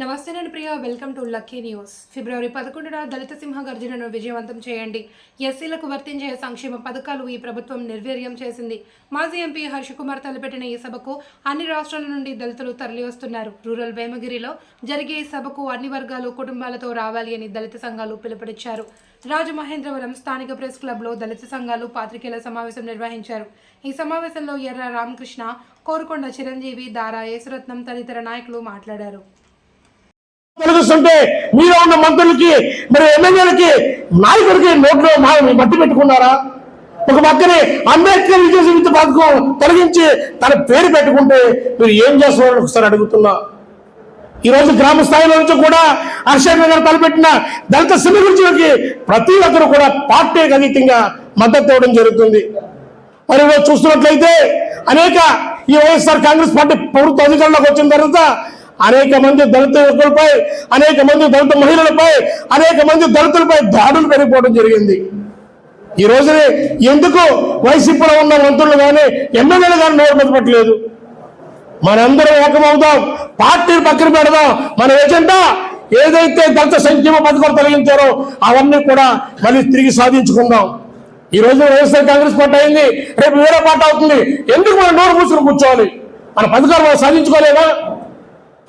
నమస్తే నేను Priya. Welcome to lucky news ఫిబ్రవరి పదకొండున దళిత సింహ గర్జనను విజయవంతం చేయండి. ఎస్సీలకు వర్తించే సంక్షేమ పథకాలు ఈ ప్రభుత్వం నిర్వీర్యం చేసింది. మాజీ ఎంపీ హర్షకుమార్ తలపెట్టిన ఈ సభకు అన్ని రాష్ట్రాల నుండి దళితులు తరలివస్తున్నారు. రూరల్ వేమగిరిలో జరిగే ఈ సభకు అన్ని వర్గాలు కుటుంబాలతో రావాలి అని దళిత సంఘాలు పిలుపునిచ్చారు. రాజమహేంద్రవరం స్థానిక ప్రెస్ క్లబ్లో దళిత సంఘాలు పాత్రికేయుల సమావేశం నిర్వహించారు. ఈ సమావేశంలో ఎర్ర రామకృష్ణ కోరుకొండ చిరంజీవి దారా యేసురత్నం తదితర నాయకులు మాట్లాడారు. తొలగిస్తుంటే మీలో ఉన్న మంత్రులకి మరి ఎమ్మెల్యేలకి నాయకుడికి నోట్లో మా మట్టి పెట్టుకున్నారా? ఒక పక్కనే అంబేద్కర్ విజయ విద్య పథకం తొలగించి తన పేరు పెట్టుకుంటే మీరు ఏం చేస్తున్నారని ఒకసారి అడుగుతున్నా. ఈ రోజు గ్రామ స్థాయిలో నుంచి కూడా హర్షణ గారు తలపెట్టిన దళిత సిమి గురించి ప్రతి ఒక్కరు కూడా పార్టీకి అతీతంగా మద్దతు ఇవ్వడం జరుగుతుంది. మరి చూస్తున్నట్లయితే అనేక ఈ వైఎస్ఆర్ కాంగ్రెస్ పార్టీ ప్రభుత్వ అధికారంలోకి వచ్చిన తర్వాత అనేక మంది దళిత యువకులపై అనేక మంది దళిత మహిళలపై అనేక మంది దళితులపై దాడులు పెరిగిపోవడం జరిగింది. ఈ రోజునే ఎందుకు వైసీపీలో ఉన్న మంత్రులు కానీ ఎమ్మెల్యేలు కానీ నోరు మెదపట్లేదు మనందరం ఏకమవుదాం. పార్టీని పక్కన పెడదాం. మన ఏజెంటా ఏదైతే దళిత సంక్షేమ పథకం తొలగించారో అవన్నీ కూడా మళ్ళీ తిరిగి సాధించుకుందాం. ఈ రోజు వైఎస్ఆర్ కాంగ్రెస్ పార్టీ అయింది. రేపు వేరే పార్టీ అవుతుంది. ఎందుకు మనం నోరు మూసుకుని కూర్చోవాలి? మన పథకాలు మనం సాధించుకోలేదా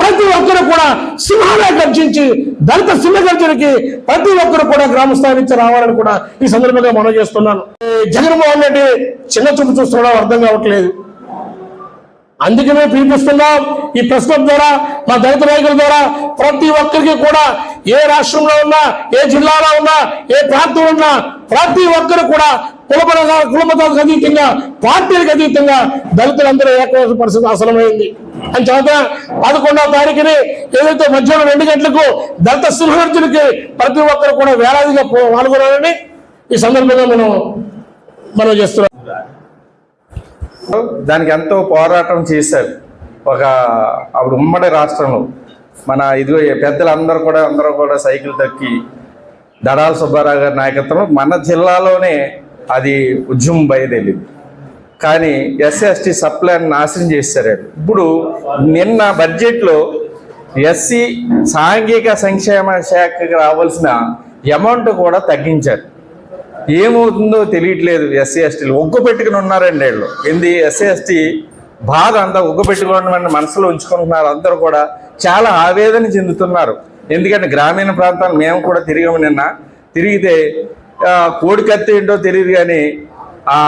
ప్రతి ఒక్కరు కూడా సింహాలే గర్జించి దళిత సింహ గర్జనకి ప్రతి ఒక్కరు కూడా గ్రామ స్థాయి నుంచి రావాలని కూడా ఈ సందర్భంగా మనం చేస్తున్నాను. జగన్మోహన్ రెడ్డి చిన్న చూపు చూస్తున్నాం అర్థం కావట్లేదు. అందుకనే పిలిపిస్తున్నాం ఈ ప్రెస్ క్లబ్ ద్వారా మా దళిత నాయకుల ద్వారా ప్రతి ఒక్కరికి కూడా ఏ రాష్ట్రంలో ఉన్నా ఏ జిల్లాలో ఉన్నా ఏ ప్రాంతంలో ఉన్నా ప్రతి ఒక్కరు కూడా కులపరంగా కులమతాలకు అతీతంగా పార్టీలకు అతీతంగా దళితులందరూ ఏకవస పరిస్థితి అవసరమైంది అని చేత పదకొండవ తారీఖుని ఏదైతే మధ్యాహ్నం రెండు గంటలకు దళిత సింహార్జునికి ప్రతి ఒక్కరు కూడా వేలాదిగా పాల్గొనాలని ఈ సందర్భంగా మనం మనం చేస్తున్నాం. దానికి ఎంతో పోరాటం చేశారు. ఒక అప్పుడు ఉమ్మడి రాష్ట్రంలో మన ఇదిగో పెద్దలందరూ కూడా అందరూ కూడా సైకిల్ తక్కి దడాల సుబ్బారావు గారి నాయకత్వంలో మన జిల్లాలోనే అది ఉద్యమం బయదేలింది కానీ ఎస్సీ ఎస్టీ సప్లైని నాశనం చేశారు. ఇప్పుడు నిన్న బడ్జెట్లో ఎస్సీ సాంఘిక సంక్షేమ శాఖకి రావాల్సిన అమౌంట్ కూడా తగ్గించారు. ఏమవుతుందో తెలియట్లేదు ఎస్సీ ఎస్టీలు. ఒగ్గు పెట్టుకుని ఉన్నారండి వీళ్ళు. ఏంది? ఎస్సీ ఎస్టీ బాధ అంతా ఒగ్గు పెట్టుకోవడం మనసులో ఉంచుకుంటున్నారు. అందరూ కూడా చాలా ఆవేదన చెందుతున్నారు. ఎందుకంటే గ్రామీణ ప్రాంతాలు మేము కూడా తిరిగాము నిన్న. తిరిగితే కోడికత్తి ఏంటో తెలియదు కానీ ఆ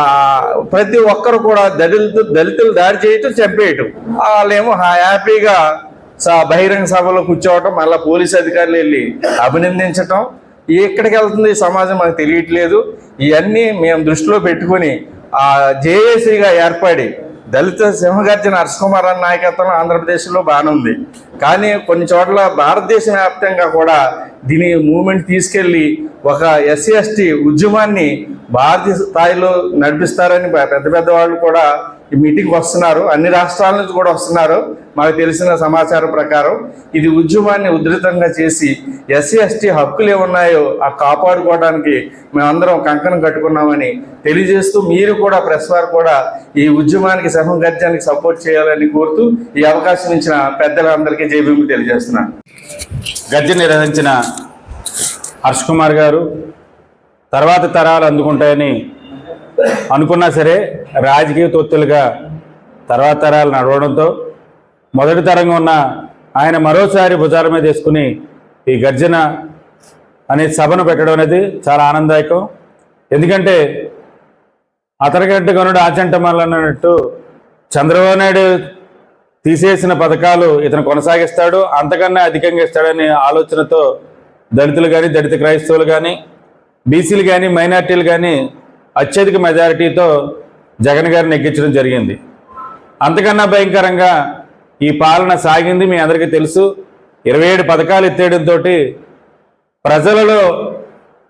ప్రతి ఒక్కరు కూడా దళితులు దళితులు దాడి చేయటం చంపేయటం. వాళ్ళేమో హ్యాపీగా స- బహిరంగ సభలో కూర్చోవటం మళ్ళీ పోలీస్ అధికారులు వెళ్ళి అభినందించటం. ఎక్కడికి వెళ్తుంది ఈ సమాజం మాకు తెలియట్లేదు. ఇవన్నీ మేము దృష్టిలో పెట్టుకొని ఆ జేఏసీగా ఏర్పడి దళిత సింహగర్జన హర్షకుమార్ అన్న నాయకత్వం ఆంధ్రప్రదేశ్లో బాగానుంది కానీ కొన్ని చోట్ల భారతదేశ వ్యాప్తంగా కూడా దీని మూమెంట్ తీసుకెళ్ళి ఒక ఎస్సీ ఎస్టీ ఉద్యమాన్ని భారతీయ స్థాయిలో నడిపిస్తారని పెద్ద పెద్ద వాళ్ళు కూడా ఈ మీటింగ్కి వస్తున్నారు. అన్ని రాష్ట్రాల నుంచి కూడా వస్తున్నారు. మాకు తెలిసిన సమాచారం ప్రకారం ఇది ఉద్యమాన్ని ఉధృతంగా చేసి ఎస్సీ ఎస్టీ హక్కులు ఏమున్నాయో ఆ కాపాడుకోవడానికి మేమందరం కంకణం కట్టుకున్నామని తెలియజేస్తూ మీరు కూడా ప్రెస్ వారు కూడా ఈ ఉద్యమానికి సహం గద్యానికి సపోర్ట్ చేయాలని కోరుతూ ఈ అవకాశం ఇచ్చిన పెద్దలందరికీ జైభీమి తెలియజేస్తున్నాను గద్య నిర్వహించిన హర్ష్ కుమార్ గారు తర్వాత తరాలు అందుకుంటాయని అనుకున్నా సరే రాజకీయ తొత్తులుగా తర్వాత తరాలు నడవడంతో మొదటి తరంగా ఉన్న ఆయన మరోసారి భుజాల మీద వేసుకుని ఈ గర్జన అనే సభను పెట్టడం అనేది చాలా ఆనందదాయకం. ఎందుకంటే అతనికంటే కొనుడు ఆచంట చంద్రబాబు నాయుడు తీసేసిన పథకాలు ఇతను కొనసాగిస్తాడు అంతకన్నా అధికంగా ఇస్తాడనే ఆలోచనతో దళితులు కానీ దళిత క్రైస్తవులు కానీ బీసీలు కానీ మైనార్టీలు కానీ అత్యధిక మెజారిటీతో జగన్ గారిని ఎక్కించడం జరిగింది. అంతకన్నా భయంకరంగా ఈ పాలన సాగింది మీ అందరికీ తెలుసు. ఇరవై ఏడు పథకాలు ఎత్తేయడంతో ప్రజలలో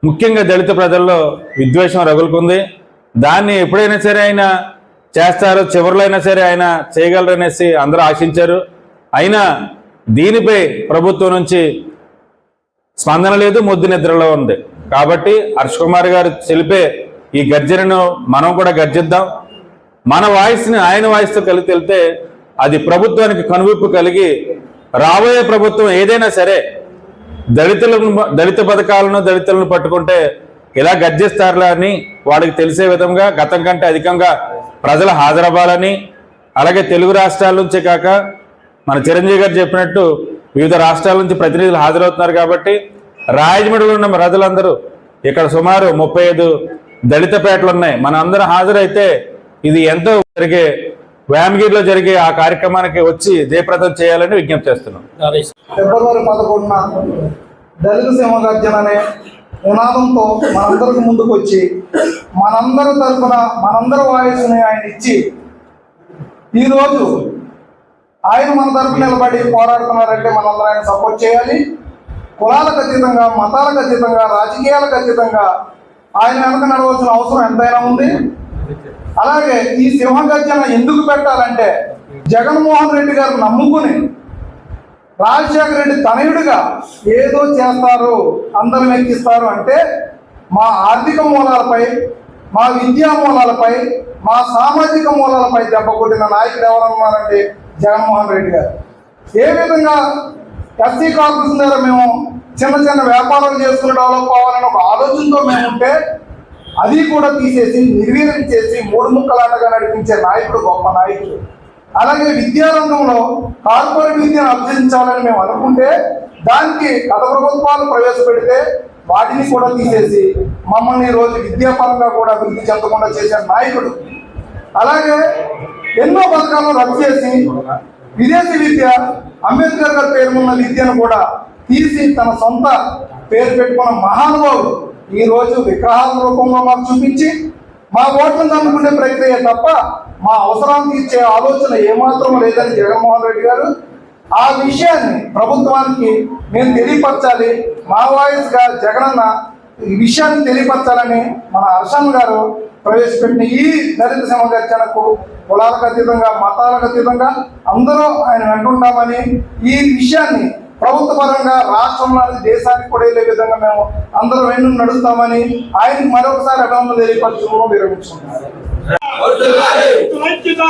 ముఖ్యంగా దళిత ప్రజల్లో విద్వేషం రగులుకుంది. దాన్ని ఎప్పుడైనా సరే ఆయన చేస్తారో చివరిలో అయినా సరే ఆయన చేయగలరనేసి అందరూ ఆశించారు. అయినా దీనిపై ప్రభుత్వం నుంచి స్పందన లేదు ముద్దు నిద్రలో ఉంది. కాబట్టి హర్ష్ కుమార్ గారు తెలిపే ఈ గర్జనను మనం కూడా గర్జిద్దాం. మన వాయిస్ని ఆయన వాయిస్తో కలిగి వెళ్తే అది ప్రభుత్వానికి కనువిప్పు కలిగి రాబోయే ప్రభుత్వం ఏదైనా సరే దళితులను దళిత పథకాలను దళితులను పట్టుకుంటే ఇలా గర్జిస్తారులా అని వాళ్ళకి తెలిసే విధంగా గతం కంటే అధికంగా ప్రజలు హాజరవ్వాలని అలాగే తెలుగు రాష్ట్రాల నుంచే కాక మన చిరంజీవి గారు చెప్పినట్టు వివిధ రాష్ట్రాల నుంచి ప్రతినిధులు హాజరవుతున్నారు కాబట్టి రాయజమండ్రిలో ఉన్న ప్రజలందరూ ఇక్కడ సుమారు ముప్పై ఐదు దళిత పేటలు ఉన్నాయి. మన అందరం హాజరైతే ఇది ఎంతో జరిగే వ్యామగిరిలో జరిగే ఆ కార్యక్రమానికి వచ్చి జయప్రదం చేయాలని విజ్ఞప్తి చేస్తున్నాం. ఫిబ్రవరి పదకొండున దళిత సింహగర్జన అనే నినాదంతో మనందరికి ముందుకు వచ్చి మనందరి తరఫున మనందరి వాయిస్ని ఆయన ఇచ్చి ఈరోజు ఆయన మన తరపు నిలబడి పోరాడుతున్నారంటే మనందరం ఆయన సపోర్ట్ చేయాలి. కులాలకు అతీతంగా మతాలకు అతీతంగా రాజకీయాలకు అతీతంగా ఆయన వెనక నడవలసిన అవసరం ఎంతైనా ఉంది. అలాగే ఈ సింహగర్జన ఎందుకు పెట్టాలంటే జగన్మోహన్ రెడ్డి గారు నమ్ముకుని రాజశేఖర రెడ్డి తనయుడిగా ఏదో చేస్తారు అందరం ఎక్కిస్తారు అంటే మా ఆర్థిక మూలాలపై మా విద్యా మూలాలపై మా సామాజిక మూలాలపై దెబ్బ కొట్టిన నాయకుడు ఎవరన్నారంటే జగన్మోహన్ రెడ్డి గారు. ఏ విధంగా ఎస్సీ కార్పొరేషన్ ద్వారా మేము చిన్న చిన్న వ్యాపారాలు చేసుకుని డెవలప్ అవ్వాలని ఒక ఆలోచనతో మేము ఉంటే అది కూడా తీసేసి నిర్వీర్యం చేసి మూడు ముక్కలాటగా నడిపించే నాయకుడు గొప్ప నాయకుడు. అలాగే విద్యారంగంలో కార్పొరేట్ విద్యను అభ్యసించాలని మేము అనుకుంటే దానికి గత ప్రభుత్వాలు ప్రవేశపెడితే వాటిని కూడా తీసేసి మమ్మల్ని రోజు విద్యాపరంగా కూడా అభివృద్ధి చెందకుండా చేసే నాయకుడు. అలాగే ఎన్నో పథకాలను రద్దు చేసి విదేశీ విద్య అంబేద్కర్ గారి పేరు ఉన్న విద్యను కూడా తీసి తన సొంత పేరు పెట్టుకున్న మహానుభావుడు ఈ రోజు విగ్రహాల రూపంలో మాకు చూపించి మా ఓట్లను అనుకునే ప్రక్రియ తప్ప మా అవసరాన్ని తీర్చే ఆలోచన ఏమాత్రం లేదని జగన్మోహన్ రెడ్డి గారు ఆ విషయాన్ని ప్రభుత్వానికి మేము తెలియపరచాలి. మా వాయిస్గా జగనన్న ఈ విషయాన్ని తెలియపరచాలని మన హర్షన్ గారు ప్రవేశపెట్టిన ఈ దళిత సమగర్జనకు కులాలకు అతీతంగా మతాలకు అతీతంగా అందరూ ఆయన వెంటుంటామని ఈ విషయాన్ని ప్రభుత్వ పరంగా రాష్ట్రంలో దేశానికి కూడా వెళ్ళే విధంగా మేము అందరూ వెన్ను నడుస్తామని ఆయనకి మరొకసారి అభినందనలు తెలియపరచడంలో విరమించుకుంటున్నారు ఐక్యత